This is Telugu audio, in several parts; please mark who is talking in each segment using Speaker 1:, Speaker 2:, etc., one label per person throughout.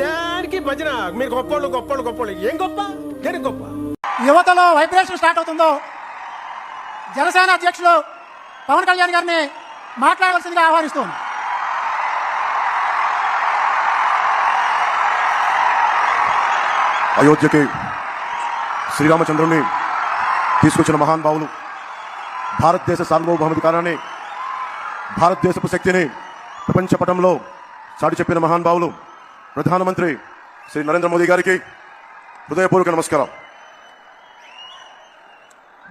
Speaker 1: దానికి భజన. మీరు గొప్పోళ్ళు గొప్పోళ్ళు గొప్పోళ్ళు. ఏం గొప్ప? దేనికి గొప్ప?
Speaker 2: యువతలో వైబ్రేషన్ స్టార్ట్ అవుతుందో జనసేన అధ్యక్షులు పవన్ కళ్యాణ్ గారిని మాట్లాడవలసిందిగా ఆహ్వానిస్తుంది.
Speaker 3: అయోధ్యకి శ్రీరామచంద్రుణ్ణి తీసుకొచ్చిన మహానుభావులు భారతదేశ సార్వభౌమాధికారాన్ని భారతదేశపు శక్తిని ప్రపంచ పటంలో చాటి చెప్పిన మహాన్ భావులు ప్రధానమంత్రి శ్రీ నరేంద్ర మోదీ గారికి హృదయపూర్వక నమస్కారం.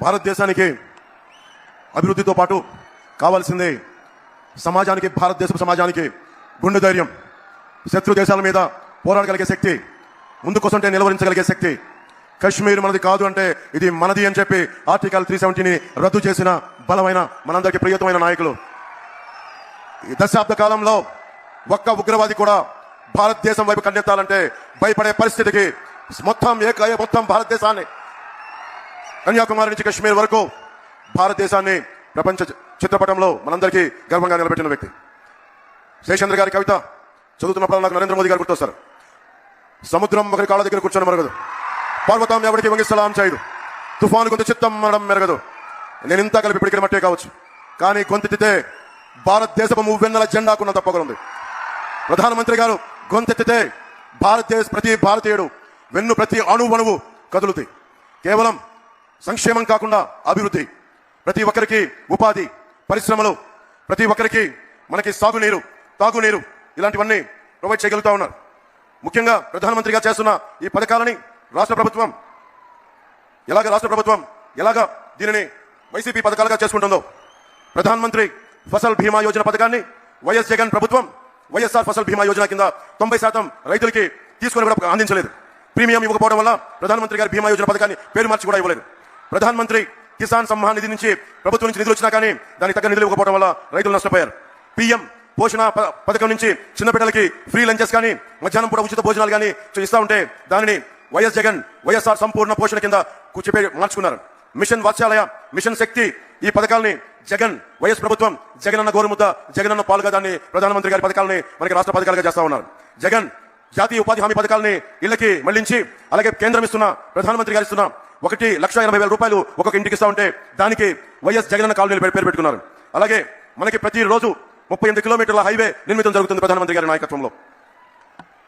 Speaker 3: భారతదేశానికి అభివృద్ధితో పాటు కావాల్సింది సమాజానికి భారతదేశపు సమాజానికి గుండె ధైర్యం శత్రు దేశాల మీద పోరాడగలిగే శక్తి ముందుకోసంటే నిలవరించగలిగే శక్తి. కశ్మీర్ మనది కాదు అంటే ఇది మనది అని చెప్పి ఆర్టికల్ త్రీ సెవెంటీని రద్దు చేసిన బలమైన మనందరికీ ప్రియతమైన నాయకులు. ఈ దశాబ్ద కాలంలో ఒక్క ఉగ్రవాది కూడా భారతదేశం వైపు కన్నెత్తాలంటే భయపడే పరిస్థితికి మొత్తం ఏక మొత్తం భారతదేశాన్ని కన్యాకుమారి నుంచి కశ్మీర్ వరకు భారతదేశాన్ని ప్రపంచ చిత్రపటంలో మనందరికీ గర్వంగా నిలబెట్టిన వ్యక్తి. శేషేంద్ర గారి కవిత చదువుతున్నప్పుడు నాకు నరేంద్ర మోదీ గారు గుర్తొస్తారు. సముద్రం ఒకరి కాళ్ళ దగ్గర కూర్చొని మరగదు. పర్వతం ఎవరికి వంగిస్తలాం చేయదు. తుఫాను కొంత చిత్తం మనం మెరగదు. నేను ఇంత కలిపి పిడికిన మట్టే కావచ్చు. కానీ గొంతెత్తితే భారతదేశపు మువ్వెన్నెల జెండాకున్న తప్పగలుంది ప్రధానమంత్రి గారు గొంతెత్తితే భారతదేశ ప్రతి భారతీయుడు వెన్ను ప్రతి అణువణువు కదులుతాయి. కేవలం సంక్షేమం కాకుండా అభివృద్ధి. ప్రతి ఒక్కరికి ఉపాధి పరిశ్రమలు ప్రతి ఒక్కరికి మనకి సాగునీరు తాగునీరు ఇలాంటివన్నీ ప్రొవైడ్ చేయగలుగుతా ఉన్నారు. ముఖ్యంగా ప్రధానమంత్రిగా చేస్తున్న ఈ పథకాలని రాష్ట్ర ప్రభుత్వం ఎలాగ రాష్ట్ర ప్రభుత్వం ఎలాగ దీనిని వైసీపీ పథకాలుగా చేసుకుంటుందో ప్రధానమంత్రి ఫసల్ బీమా యోజన పథకాన్ని వైఎస్ జగన్ ప్రభుత్వం వైఎస్ఆర్ ఫసల్ బీమా యోజన కింద తొంభై శాతం రైతులకి తీసుకుని కూడా అందించలేదు. ప్రీమియం ఇవ్వకపోవడం వల్ల ప్రధానమంత్రి గారి బీమా యోజన పథకాన్ని పేరు మార్చి కూడా ఇవ్వలేదు. ప్రధానమంత్రి కిసాన్ సమ్మాన్ నిధి నుంచి ప్రభుత్వం నుంచి నిధులు వచ్చినా కానీ దానికి తగ్గ నిధులు ఇవ్వకపోవడం వల్ల రైతులు నష్టపోయారు. పిఎం పోషణ ప- పథకం నుంచి చిన్న బిడ్డలకి ఫ్రీ లంచెస్ కానీ మధ్యాహ్నం పూట ఉచిత భోజనాలు కానీ ఇస్తూ ఉంటే దానిని వైఎస్ జగన్ వైఎస్ఆర్ సంపూర్ణ పోషణ కింద కూర్చోపే మార్చుకున్నారు. మిషన్ వాత్సాలయ మిషన్ శక్తి ఈ పథకాల్ని జగన్ వైఎస్ ప్రభుత్వం జగన్ అన్న గోరుముద్ద జగన్ అన్న పాలుగా దాన్ని ప్రధానమంత్రి గారి పథకాలని మనకి రాష్ట్ర పథకాలుగా చేస్తా ఉన్నారు. జగన్ జాతీయ ఉపాధి హామీ పథకాలని ఇళ్ళకి మళ్ళించి అలాగే కేంద్రం ఇస్తున్న ప్రధానమంత్రి గారు ఇస్తున్న ఒకటి లక్ష ఎనభై వేల రూపాయలు ఒక్కొక్క ఇంటికి ఇస్తా ఉంటే దానికి వైఎస్ జగన్ అన్న కాలనీలు పేరు పెట్టుకున్నారు. అలాగే మనకి ప్రతిరోజు ముప్పై ఎనిమిది కిలోమీటర్ల హైవే నిర్మితం జరుగుతుంది ప్రధానమంత్రి గారి నాయకత్వంలో.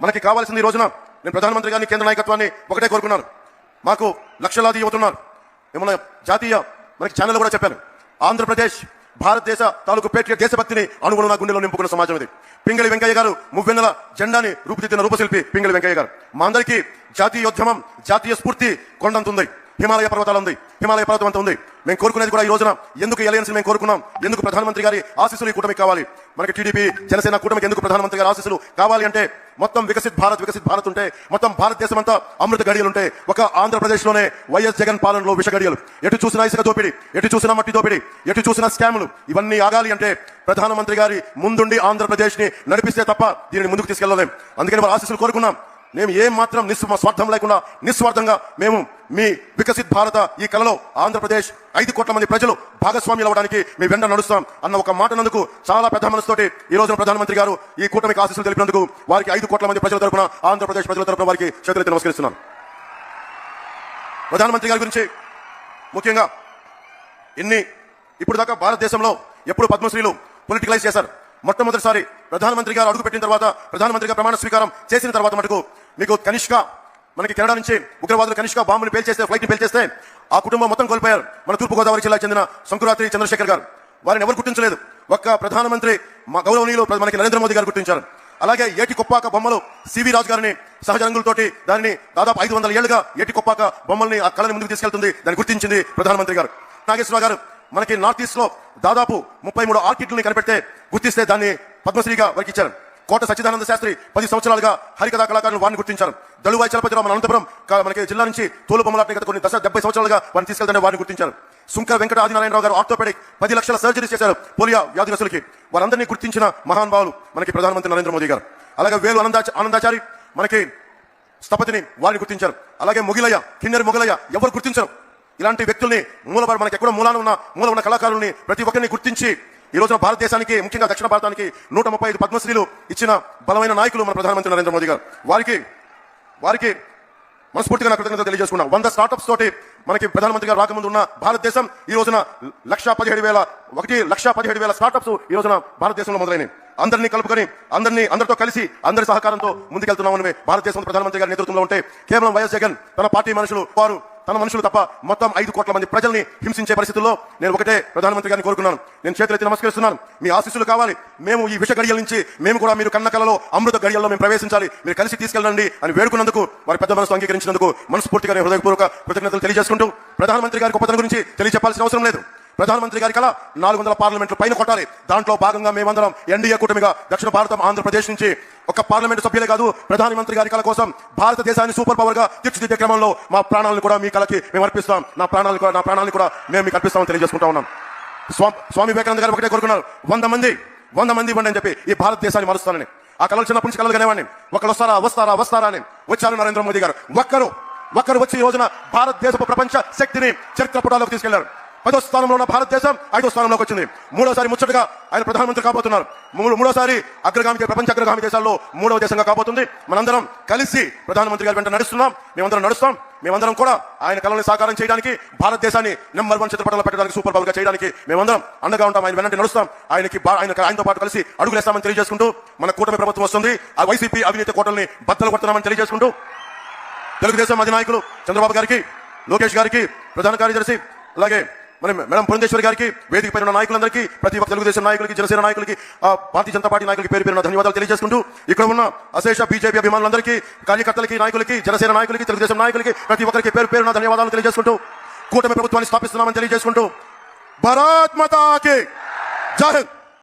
Speaker 3: మనకి కావాల్సింది ఈ రోజున నేను ప్రధానమంత్రి గారిని కేంద్ర నాయకత్వాన్ని ఒకటే కోరుకున్నాను. మాకు లక్షలాది యువతున్నారు. ఏమన్నా జాతీయ మనకి ఛానల్ కూడా చెప్పాను. ఆంధ్రప్రదేశ్ భారతదేశ తాలూకు పేట్రియ దేశభక్తిని అనుగుణ గుండెలో నింపుకున్న సమాజం ఇది. పింగళి వెంకయ్య గారు మువ్వెన్నెల జెండాని రూపుదిద్దిన రూపశిల్పి పింగళి వెంకయ్య గారు. మా అందరికీ జాతీయోద్యమం జాతీయ స్ఫూర్తి కొండంతుంది. హిమాలయ పర్వతాలు ఉంది. హిమాలయ పర్వతం అంత ఉంది. మేము కోరుకునేది కూడా ఈ రోజున ఎందుకు ఎలయన్స్ మేము కోరుకున్నాం? ఎందుకు ప్రధానమంత్రి గారి ఆశీస్సులు ఈ కూటమికి కావాలి? మనకి టీడీపీ జనసేన కూటమికి ఎందుకు ప్రధానమంత్రి గారి ఆశీస్సులు కావాలి అంటే మొత్తం వికసిత్ భారత్ వికసిత్ భారత్ ఉంటే మొత్తం భారతదేశం అంతా అమృత గడియలు ఉంటే ఒక ఆంధ్రప్రదేశ్లోనే వైఎస్ జగన్ పాలనలో విష గడియలు ఎటు చూసినా ఇసుక దోపిడి ఎటు చూసినా మట్టి దోపిడి ఎటు చూసినా స్కాములు ఇవన్నీ ఆగాలి అంటే ప్రధానమంత్రి గారి ముందుండి ఆంధ్రప్రదేశ్ని నడిపిస్తే తప్ప దీనిని ముందుకు తీసుకెళ్ళలేం. అందుకని వారు ఆశీస్సులు కోరుకున్నాం. మేము ఏం మాత్రం నిస్వ స్వార్థం లేకుండా నిస్వార్థంగా మేము మీ వికసిత్ భారత ఈ కళలో ఆంధ్రప్రదేశ్ ఐదు కోట్ల మంది ప్రజలు భాగస్వామ్యులు అవ్వడానికి మీ వెంట నడుస్తాం అన్న ఒక మాట నందుకు చాలా పెద్ద మనసుతోటి ఈ రోజున ప్రధానమంత్రి గారు ఈ కూటమికి ఆశీస్సులు తెలిపినందుకు వారికి ఐదు కోట్ల మంది ప్రజల తరపున ఆంధ్రప్రదేశ్ ప్రజల తరపున వారికి చేతులెత్తి నమస్కరిస్తున్నాను ప్రధానమంత్రి గారి గురించి ముఖ్యంగా ఎన్ని ఇప్పుడు దాకా భారతదేశంలో ఎప్పుడు పద్మశ్రీలు పొలిటికలైజ్ చేశారు. మొట్టమొదటిసారి ప్రధానమంత్రి గారు అడుగుపెట్టిన తర్వాత ప్రధానమంత్రిగా ప్రమాణ స్వీకారం చేసిన తర్వాత మటుకు మీకు కనిష్క మనకి కెనడా నుంచి ఉగ్రవాదులు కనిష్క బాంబుని పేల్చేస్తే ఫ్లైట్ని పేల్చేస్తే ఆ కుటుంబం మొత్తం కోల్పోయారు. మన తూర్పుగోదావరి జిల్లా చెందిన సంకురాత్రి చంద్రశేఖర్ గారు. వారిని ఎవరు గుర్తించలేదు? ఒక్క ప్రధానమంత్రి మా గౌరవనీయులు మనకి నరేంద్ర మోదీ గారు గుర్తించారు. అలాగే ఏటి కొప్పాక బొమ్మలు సివి రాజు గారిని సహజ రంగులతోటి దానిని దాదాపు ఐదు వందల ఏళ్ళుగా ఏటి కొప్పాక బొమ్మల్ని ఆ కళని ముందుకు తీసుకెళ్తుంది దాన్ని గుర్తించింది ప్రధానమంత్రి గారు. నాగేశ్వరరావు గారు మనకి నార్త్ ఈస్ట్లో దాదాపు ముప్పై మూడు ఆర్కిడ్లని కనిపెడితే గుర్తిస్తే దాన్ని పద్మశ్రీగా వారికి ఇచ్చారు కోట సచ్చిదానంద శాస్త్రి పది సంవత్సరాలుగా హరికథా కళాకారులు వారిని గుర్తించారు. దళువాయి చలపతిరావు మన అనంతపురం మనకి జిల్లా నుంచి తోలుబొమ్మలాట గత కొన్ని దశ డెబ్బై సంవత్సరాలుగా వారిని తీసుకెళ్తే వారిని గుర్తించారు. సుంకర వెంకట ఆదినారాయణరావు గారు ఆర్థోపెడిక్ పది లక్షల సర్జరీస్ చేశారు పోలియో వ్యాధిగ్రస్తులకి వారందరినీ గుర్తించిన మహానుభావులు మనకి ప్రధానమంత్రి నరేంద్ర మోదీ గారు. అలాగే వేలు ఆనందా ఆనందాచారి మనకి స్థపతిని వారిని గుర్తించారు. అలాగే మొగిలయ్య కిన్నెర మొగలయ్య ఎవరు గుర్తించరు? ఇలాంటి వ్యక్తుల్ని మూల మనకి ఎక్కడో మూలాన ఉన్న మూల ఉన్న కళాకారుల్ని ప్రతి ఒక్కరిని గుర్తించి ఈ రోజున భారతదేశానికి ముఖ్యంగా దక్షిణ భారతానికి నూట ముప్పై ఐదు పద్మశ్రీలు ఇచ్చిన బలమైన నాయకులు మన ప్రధానమంత్రి నరేంద్ర మోదీ గారు. వారికి వారికి మనస్ఫూర్తిగా నా కృతజ్ఞత తెలియజేసుకున్నా. వంద స్టార్టప్స్ తోటి మనకి ప్రధానమంత్రి గారు రాకముందు ఉన్న భారతదేశం ఈ రోజున లక్ష పదిహేడు వేల ఒకటి లక్ష పదిహేడు వేల స్టార్టప్స్ ఈ రోజున భారతదేశంలో మొదలైనవి. అందరినీ కలుపుకొని అందరినీ అందరితో కలిసి అందరి సహకారంతో ముందుకెళ్తున్నామని భారతదేశం ప్రధానమంత్రి గారి నేతృత్వంలో ఉంటే కేవలం వైఎస్ జగన్ తన పార్టీ మనుషులు వారు తన మనుషులు తప్ప మొత్తం ఐదు కోట్ల మంది ప్రజల్ని హింసించే పరిస్థితుల్లో నేను ఒకటే ప్రధానమంత్రి గారిని కోరుకున్నాను. నేను చేతులెత్తి నమస్కరిస్తున్నాను. మీ ఆశీస్సులు కావాలి. మేము ఈ విష గడియల నుంచి మేము కూడా మీరు కన్న కళలో అమృత గడియల్లో మేము ప్రవేశించాలి. మీరు కలిసి తీసుకెళ్ళండి అని వేడుకున్నందుకు వారి పెద్ద మనసు అంగీకరించినందుకు మనస్ఫూర్తిగా హృదయపూర్వక కృతజ్ఞతలు తెలియజేసుకుంటూ ప్రధానమంత్రి గారి గొప్పతనం గురించి తెలియజెప్పాల్సిన అవసరం లేదు. ప్రధానమంత్రి గారి కల నాలుగు వందల పార్లమెంట్లు పైన కొట్టాలి. దాంట్లో భాగంగా మేమందరం ఎన్డీఏ కూటమిగా దక్షిణ భారతం ఆంధ్రప్రదేశ్ నుంచి ఒక పార్లమెంటు సభ్యులే కాదు ప్రధానమంత్రి గారి కళ కోసం భారతదేశాన్ని సూపర్ పవర్గా తీర్చిదిద్దే క్రమంలో మా ప్రాణాలను కూడా మీ కళకి మేము అర్పిస్తాం. నా ప్రాణాలను కూడా నా ప్రాణాలను కూడా మేము మీకు అర్పిస్తామని తెలియజేసుకుంటా ఉన్నాం. స్వామి వివేకానంద గారు ఒకటే కోరుకున్నారు. వంద మంది వంద మంది ఇవ్వండి అని చెప్పి ఈ భారతదేశాన్ని మారుస్తానని. ఆ కళలు చిన్నప్పటి నుంచి కలలు కనేవాడిని ఒకరు వస్తారా? వస్తారా? వస్తారా అని వచ్చారు నరేంద్ర మోదీ గారు. ఒక్కరు ఒక్కరు వచ్చి ఈ రోజున భారతదేశపు ప్రపంచ శక్తిని చరిత్ర పుటాలకు తీసుకెళ్ళారు. పదో స్థానంలో ఉన్న భారతదేశం ఐదో స్థానంలోకి వచ్చింది. మూడోసారి ముచ్చటగా ఆయన ప్రధానమంత్రి కాబోతున్నారు. మూడు- మూడోసారి అగ్రగామి ప్రపంచ అగ్రగామి దేశాల్లో మూడవ దేశంగా కాబోతుంది. మనందరం కలిసి ప్రధానమంత్రి గారి వెంట నడుస్తున్నాం. మేమందరం నడుస్తాం. మేమందరం కూడా ఆయన కళని సాకారం చేయడానికి భారతదేశాన్ని నెంబర్ వన్ చిత్రపటంలో పెట్టడానికి సూపర్ పవర్గా చేయడానికి మేమందరం అండగా ఉంటాం. ఆయన వెంటనే నడుస్తాం. ఆయనకి ఆయన ఆయనతో పాటు కలిసి అడుగులేస్తామని తెలియజేసుకుంటూ మన కూటమి ప్రభుత్వం వస్తుంది. ఆ వైసీపీ అవినీతి కోటల్ని బద్దలు కొడుతున్నామని తెలియజేసుకుంటూ తెలుగుదేశం అధినాయకులు చంద్రబాబు గారికి లోకేష్ గారికి ప్రధాన కార్యదర్శి అలాగే మరి మేడం పురంధేశ్వరి గారికి వేదిక పైన నాయకులందరికీ ప్రతి ఒక్క తెలుగుదేశం నాయకులకి జనసేన నాయకులకి ఆ, భారతీయ జనతా పార్టీ నాయకులకి పేరు పేరున ధన్యవాదాలు తెలియజేసుకుంటూ ఇక్కడ ఉన్న అశేష బీజేపీ అభిమానులందరికీ కార్యకర్తలకి నాయకులకి జనసేన నాయకులకి తెలుగుదేశం నాయకులకి ప్రతి ఒక్కరికి పేరు పేరున ధన్యవాదాలు తెలియజేసుకుంటూ కూటమి ప్రభుత్వాన్ని స్థాపిస్తున్నామని తెలియజేసుకుంటూ భారత్ మాతాకి